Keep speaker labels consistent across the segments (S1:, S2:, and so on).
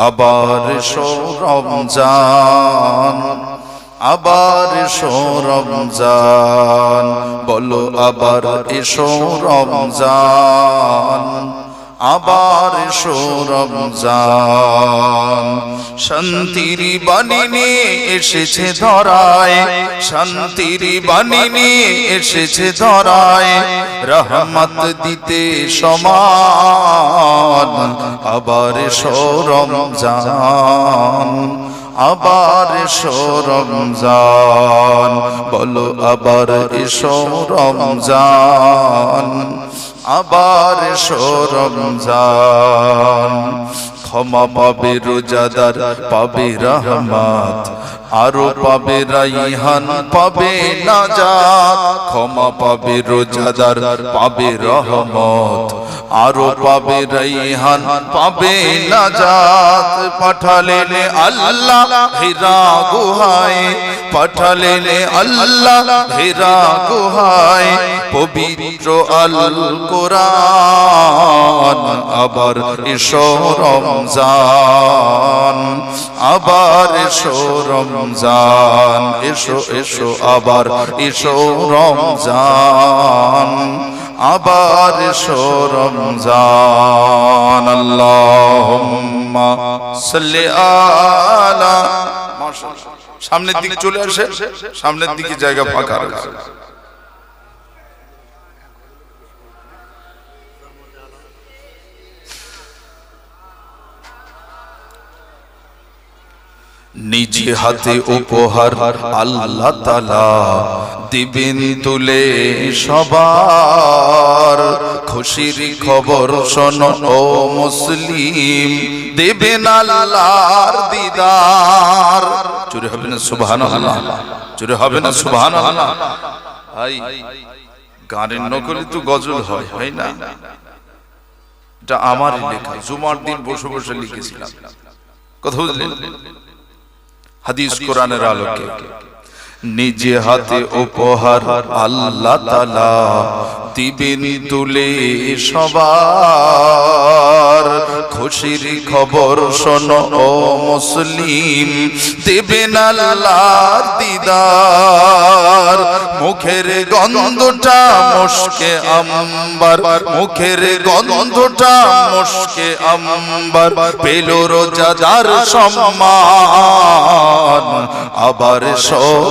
S1: আবার সৌরমজান রমজান আবার সৌরমজান রমজান বলো আবার এসো রমজান। আবার এসো রমজান শান্তির বাণী নিয়ে এসেছে ধরায়। শান্তির বাণী নিয়ে এসেছে ধরায়। রহমত দিতে সমান। আবার এসো রমজান আবার এসো রমজান বলো আবার এসো রমজান আবার এসো রমজান ক্ষমা পাবে রোজাদার, পাবে রহমত। আরও পাবে রাইহান, পাবে নাজাত। ক্ষমা পাবে রোজাদার, পাবে রহমত। আরও পাবে রাইহান, পাবে নাজাত। পাঠালেন আল্লাহ হিরা গুহায়। পাঠালেন আল্লাহ, হিরা গুহায়, পবিত্র আল কোরআন আবার এসো রমজান, আবার এসো রমজান, এসো এসো, আবার এসো রমজান, আবার এসো রমজান আল্লাহুম্মা সাল্লি আলা মাশাআল্লাহ। সামনের দিকে চলে আসে সামনের দিকে জায়গা ফাঁকা রয়েছে। নিজে হাতে উপহার আল্লাহ তালা দিবেন তুলে সবার খুশির খবর শোনো ও মুসলিম। দেবেন আল্লাহর দিদার। চুরি হবে না সুবহান চুরি হবে না সুবহান গানের নকলি তো গজল হয় হয় না? এটা আমারই লেখা। জুমার দিন বসে বসে লিখেছিলাম। কথা বুঝলেন? হাদিস কোরআনের আলোকে। নিজে হাতে উপহার আল্লাহ তালা দিবেন তুলে সবার খুশির খবর শোনো, ও মুসলিম। দেবেন আল্লাহর দিদার, মুখের গন্ধটা মুশকে আম্বার, মুখের গন্ধটা মুশকে আম্বার। পেল রোজাদার সম্মান, আবার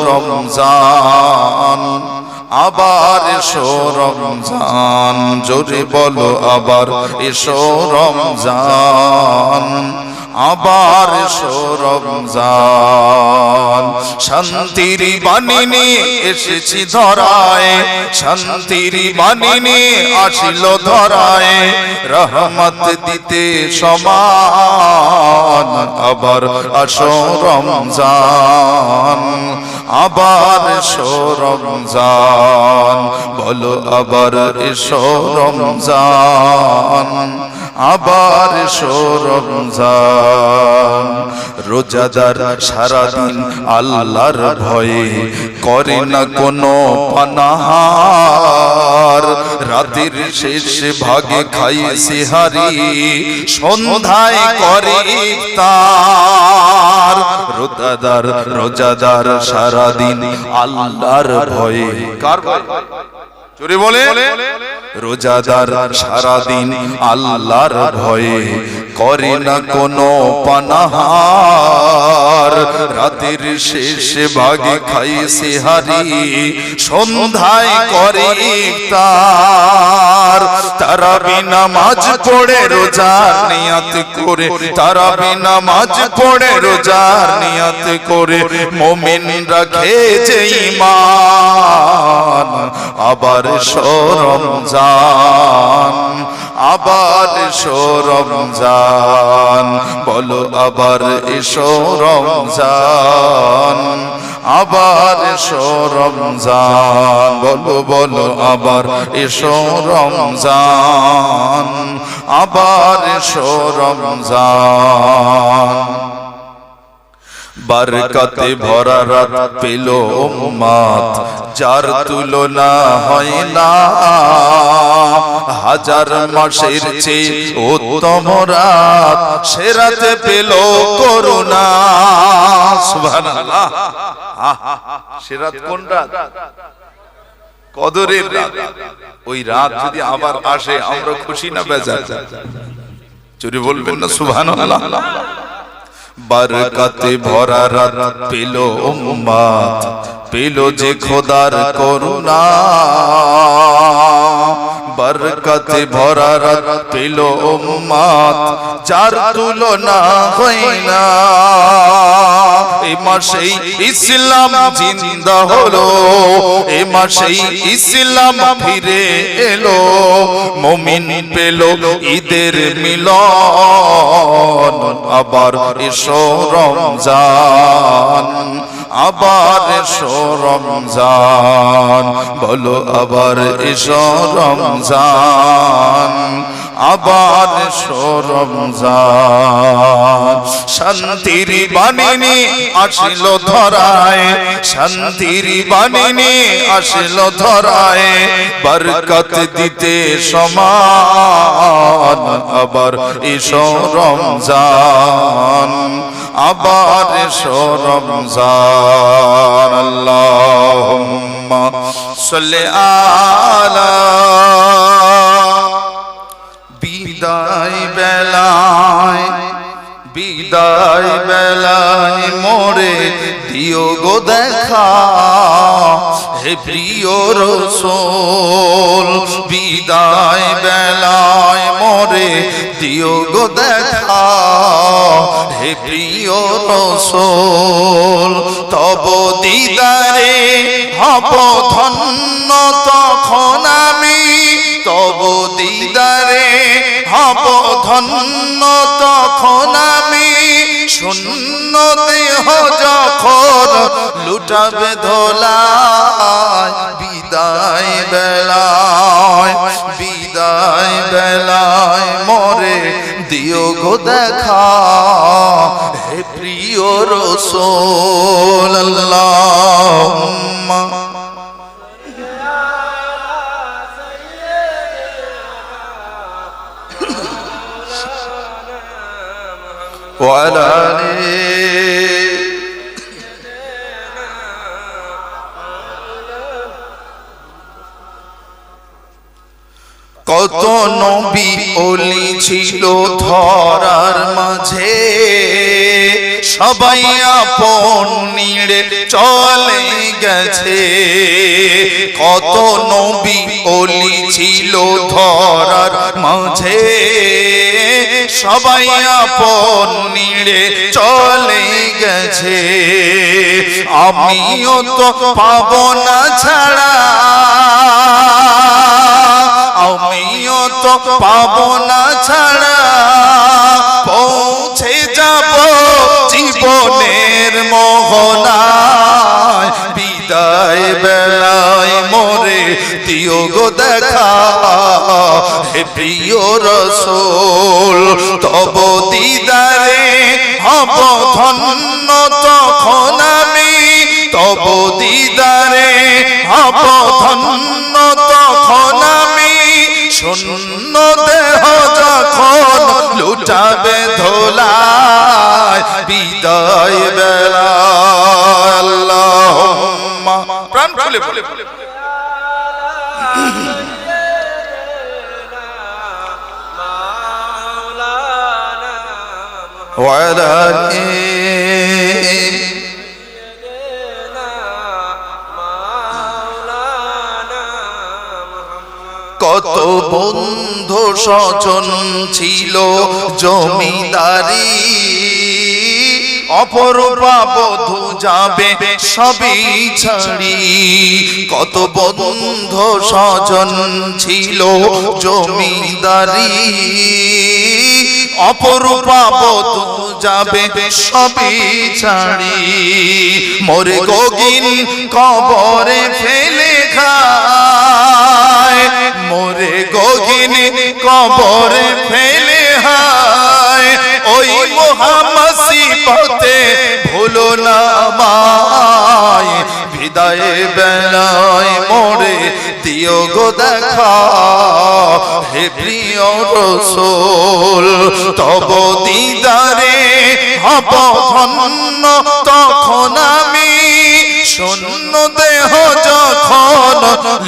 S1: রমজান আবার এসো রমজান, জোরে বলো আবার এসো রমজান, আবার এসো রমজান। শান্তির বাণী নিয়ে এসেছি ধরায়, শান্তির বাণী নিয়ে আসিল ধরায়, রহমত দিতে সমান, আবার আসো রমজান। আবার এসো রমজান বলো আবার এসো রমজান। আবার এসো রমজান রোজাদার সারাদিন আল্লাহর ভয়ে করে না কোনো পানাহার। রাতের শেষ ভাগে খাই সেহারি, সন্ধ্যায় করে ইফতার। রোজাদার রোজাদার সারাদিন আল্লাহর ভয়ে। কার চোরে বলে। রোজাদার সারাদিন আল্লাহর ভয়ে করে না কোনো পানাহার রাতের শেষ ভাগে খাই সেহারি সন্ধ্যায় করে তারা বিনা মাঝ পড়ে রোজার নিয়াত করে। তারা বিনা মাঝ পড়ে রোজার নিয়াত করে। মোমিন রাখে যে ইমান আবার রমজান আবার রমজান। বলো আবার এসো রমজান। আবার এসো রমজান। বলো বলো আবার এসো রমজান। আবার এসো রমজান। বারকাতে ভরা রাত পেল উম্মাত যার তুলনা হয় না। হাজার মাসের চেয়ে উত্তম রাত সে রাতে পেল করুণা। সুবহানাল্লাহ। সে কোন রাত? কদরের রাত। ওই রাত যদি আবার আসে আমরা খুশি না বেজার। চুরি বলবেন না। সুবহানাল্লাহ। বারকাতে ভরা রাত পেল উম্মাত পেল যে খোদার করুণা। বরকতে ভরা রাত পেল উম্মাত, যার তুলনা হয় না। এ মাসেই ইসলাম জিন্দা হলো, এ মাসেই ইসলাম ফিরে এলো। মমিন পেল ঈদের মিলন, আবার এসো রমজান। আবার এসো রমজান। বলো আবার এসো রমজান। আবার এসো রমজান। শান্তির বাণিনী আসিল ধরায়। শান্তির বাণিনী আসিল ধরায়। বরকত দিতে সমান। আবার এসো রমজান। আবার এসো রমজান, আল্লাহুম্মা সাল্লি আলা বিদায় বেলায় বিদায় বেলায় মোরে দিও গো দেখা হে প্রিয় রসোল, বিদায় বেলায় মোরে দিও গো দেখা, হে প্রিয় রসোল, তব দিদারে হব ধন্য তখন আমি, তব দিদারে হব ধন্য তখন আমি, শূন্য দেহ যখন লুটাবে ধোলায় বিদায় বেলায় বিদায় বেলায় মরে দিও গো দেখা হে প্রিয় রসোল আল্লাহুম্মা وعلى آله কত নবী অলি ছিল ধরার মাঝে। সবাই আপন নিড়ে চলে গেছে। কত নবী অলি ছিল ধরার মাঝে। সবাই আপন নিড়ে চলে গেছে। আমিও তো পাবো না ছাড়া। পাবো না ছাড়া, পৌঁছে যাব জীবনের মোহনায়। বিদায় বেলায় মোরে দিও গো দেখা, হে প্রিয় রসোল, তব দিদারে হব ধন্য। লুটাবে ধোলায় বিদায় বেলা আল্লাহুম্মা প্রাণ খুলে বলে وعلى آله কত বন্ধু স্বজন ছিল জমিদারি। অপরূপা বধু যাবে সবই ছাড়ি। কত বন্ধু স্বজন ছিল জমিদারি। অপরূপা বধু যাবে সবই ছাড়ি। মোরে গগিন কবরে ফেলে মোরে গগিন কবরে ফেলে হায়, ওই মহামাসি পথে ভুল না বিদায় বেলায় মোরে দিও গো দেখা, হে প্রিয় রসুল, তব দিদারে হব তখন আমি শূন্য দেহ যখন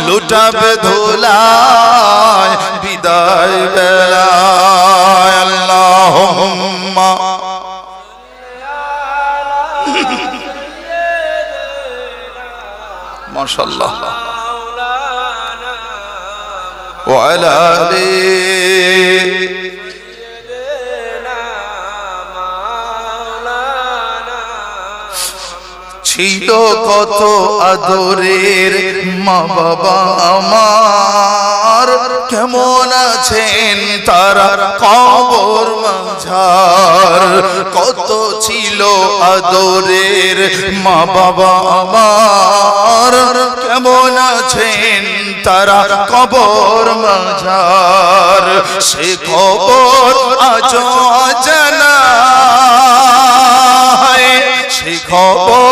S1: লুটাবে ধুলায় বিদায় বেলায় আল্লাহুম্মা মাশাআল্লাহ وعلى آله ছিল কত আদরের মা বাবা আমার। কেমন আছেন তারা কবর মাঝার? কত ছিল আদরের মা বাবা আমার। কেমন আছেন তারা কবর মাঝার? সে খবর আজ জানা সে খবর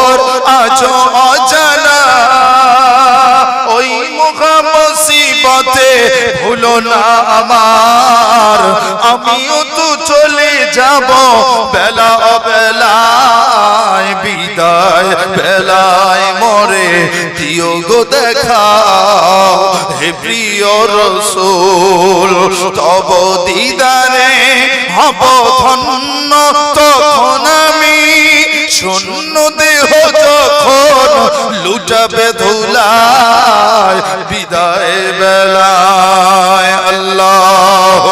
S1: আজ অজানা। ওই মুখা মুসিবতে ভুলো না আমার। আমিও তো চলে যাব বেলা বেলায় বিদায় বেলায় মরে। দিও গো দেখা হে প্রিয় রসুল, তব দিদারে হব ধন্য, তখন আমি শূন্য দেহ যখন লুটাবে ধুলায় বিদায় বেলায় আল্লাহ